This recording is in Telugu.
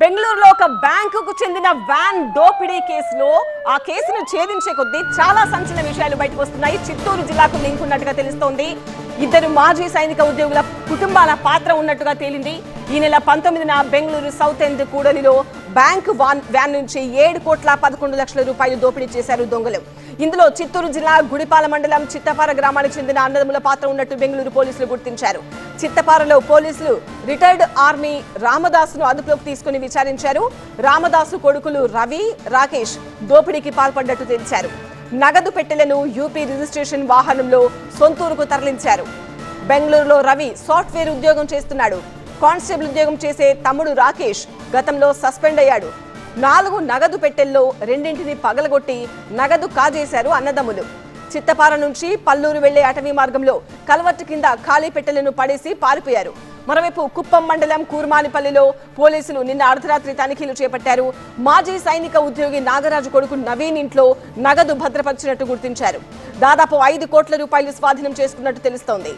బెంగళూరులో ఒక బ్యాంకుకు చెందిన వ్యాన్ దోపిడీ కేసులో ఆ కేసును ఛేదించే కొద్దీ చాలా సంచలన విషయాలు బయటకు వస్తున్నాయి. చిత్తూరు జిల్లాకు లింక్ ఉన్నట్టుగా తెలుస్తోంది. ఇద్దరు మాజీ సైనిక ఉద్యోగుల కుటుంబాల పాత్ర ఉన్నట్టుగా తేలింది. ఈ నెల పంతొమ్మిదిన బెంగళూరు సౌత్ ఎండ్ కూడలిలో బ్యాంకు వాన్ వ్యాన్ నుంచి ఏడు కోట్ల పదకొండు లక్షల రూపాయలు దోపిడీ చేశారు దొంగలు. ఇందులో చిత్తూరు జిల్లా గుడిపాల మండలం చిత్తపార గ్రామానికి చెందిన అన్నదమ్ముల పాత్ర ఉన్నట్టు బెంగళూరు పోలీసులు గుర్తించారు. చిత్తపారలో పోలీసులు రిటైర్డ్ ఆర్మీ రామదాసును అదుపులోకి తీసుకుని విచారించారు. రామదాసు కొడుకులు రవి రాకేష్ దోపిడీకి పాల్పడ్డట్టు తెలిచారు నగదు పెట్టెలను యూపీ రిజిస్ట్రేషన్ వాహనంలో సొంతూరుకు తరలించారు. బెంగళూరులో రవి సాఫ్ట్వేర్ ఉద్యోగం చేస్తున్నాడు. కానిస్టేబుల్ ఉద్యోగం చేసే తమ్ముడు రాకేష్ గతంలో సస్పెండ్ అయ్యాడు. నాలుగు నగదు పెట్టెల్లో రెండింటిని పగలగొట్టి నగదు కాజేశారు అన్నదమ్ములు. చిత్తపార నుంచి పల్లూరు వెళ్ళే అటవీ మార్గంలో కలవట్టు కింద ఖాళీ పెట్టెలను పడేసి పారిపోయారు. మరోవైపు కుప్పం మండలం కూర్మానిపల్లిలో పోలీసులు నిన్న అర్ధరాత్రి తనిఖీలు చేపట్టారు. మాజీ సైనిక ఉద్యోగి నాగరాజు కొడుకు నవీన్ ఇంట్లో నగదు భద్రపరిచినట్టు గుర్తించారు. దాదాపు ఐదు కోట్ల రూపాయలు స్వాధీనం చేసుకున్నట్టు తెలుస్తోంది.